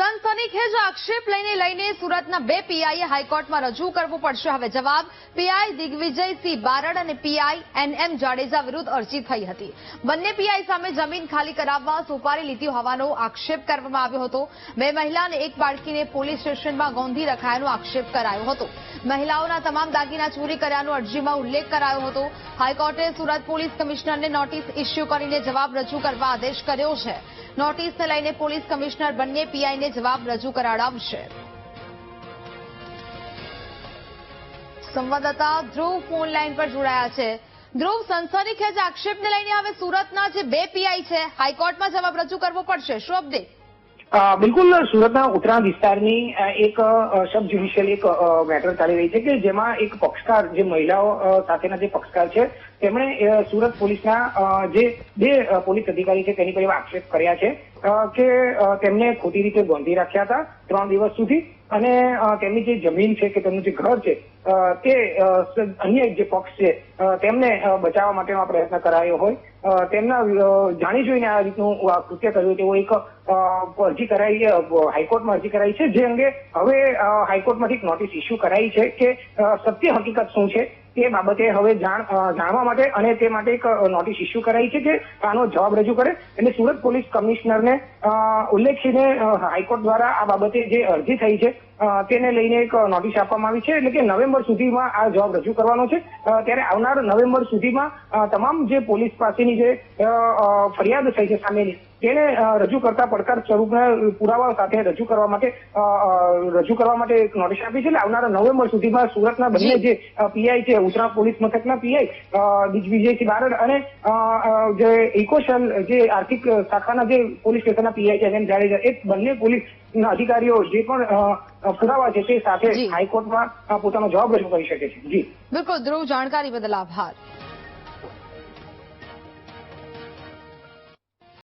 sun સનસનીખેજ આક્ષેપ લઈને લઈને સુરતના બે પીઆઈએ હાઈકોર્ટમાં રજૂ કરવું પડશે. હવે જવાબ, પીઆઈ દિગ્વિજયસિંહ બારડ અને પીઆઈ એનએમ જાડેજા વિરુદ્ધ અરજી થઈ હતી. બંને પીઆઈ સામે જમીન ખાલી કરાવવા સોપારી લીધી હોવાનો આક્ષેપ કરવામાં આવ્યો હતો. બે મહિલા અને એક બાળકીને પોલીસ સ્ટેશનમાં ગોંધી રખાયાનો આક્ષેપ કરાયો હતો. મહિલાઓના તમામ દાગીના ચોરી કર્યાનો અરજીમાં ઉલ્લેખ કરાયો હતો. હાઈકોર્ટે સુરત પોલીસ કમિશનરને નોટિસ ઇસ્યુ કરીને જવાબ રજૂ કરવા આદેશ કર્યો છે. નોટિસને લઈને પોલીસ કમિશનર બંને પીઆઈને જવાબ રજૂ કરાડાવશે સંવાદદાતા ધ્રુવ ફોન લાઈન પર જોડાયા છે. ધ્રુવ સનસનીખેજ આક્ષેપને લઈને હવે સુરતના જે બે પીઆઈ છે, હાઈકોર્ટમાં જવાબ રજૂ કરવો પડશે. શું અપડેટ? બિલકુલ, સુરતના ઉત્તરાયણ વિસ્તારની એક સબ જ્યુડિશિયલ એક મેટર ચાલી રહી છે કે જેમાં એક પક્ષકાર, જે મહિલાઓ સાથેના જે પક્ષકાર છે, તેમણે સુરત પોલીસના જે બે પોલીસ અધિકારી છે તેની પર એવા આક્ષેપ કર્યા છે કે તેમને ખોટી રીતે ગોંધી રાખ્યા હતા ત્રણ દિવસ સુધી અને તેમની જે જમીન છે કે તેમનું જે ઘર છે તે અન્ય જે પક્ષ છે તેમને બચાવવા માટેનો પ્રયત્ન કરાયો હોય. તેમના જાણી જોઈને આ રીતનું કૃત્ય કર્યું. તેવો એક અરજી કરાઈ હાઈકોર્ટમાં અરજી કરાઈ છે. જે અંગે હવે હાઈકોર્ટમાંથી નોટિસ ઇસ્યુ કરાઈ છે કે સત્ય હકીકત શું છે તે બાબતે હવે જાણ જાણવા માટે અને તે માટે એક નોટિસ ઇસ્યુ કરાઈ છે કે આનો જવાબ રજૂ કરે. એટલે સુરત પોલીસ કમિશનરને ઉલ્લેખીને હાઈકોર્ટ દ્વારા આ બાબતે જે અરજી થઈ છે તેને લઈને એક નોટિસ આપવામાં આવી છે. એટલે કે નવેમ્બર સુધીમાં આ જવાબ રજૂ કરવાનો છે. ત્યારે આવનાર નવેમ્બર સુધીમાં તમામ જે પોલીસ પાસેની જે ફરિયાદ થઈ છે સામેની તેને રજૂ કરતા પડકાર સ્વરૂપના પુરાવા સાથે રજૂ કરવા માટે રજૂ કરવા માટે એક નોટિસ આપી છે એટલે આવનારા નવેમ્બર સુધીમાં સુરતના બંને જે. પીઆઈ છે ઉત્તરા પોલીસ મથકના પીઆઈ દિગ્વિજયસિંહ બારડ અને જે ઇકોશલ જે આર્થિક શાખાના જે પોલીસ સ્ટેશનના પીઆઈ છે એમ જાડેજા એ બંને પોલીસ અધિકારીઓ જે પણ પુરાવા છે તે સાથે હાઈકોર્ટમાં પોતાનો જવાબ રજૂ કરી શકે છે. જી. બિલકુલ ધ્રુવ જાણકારી બદલ આભાર.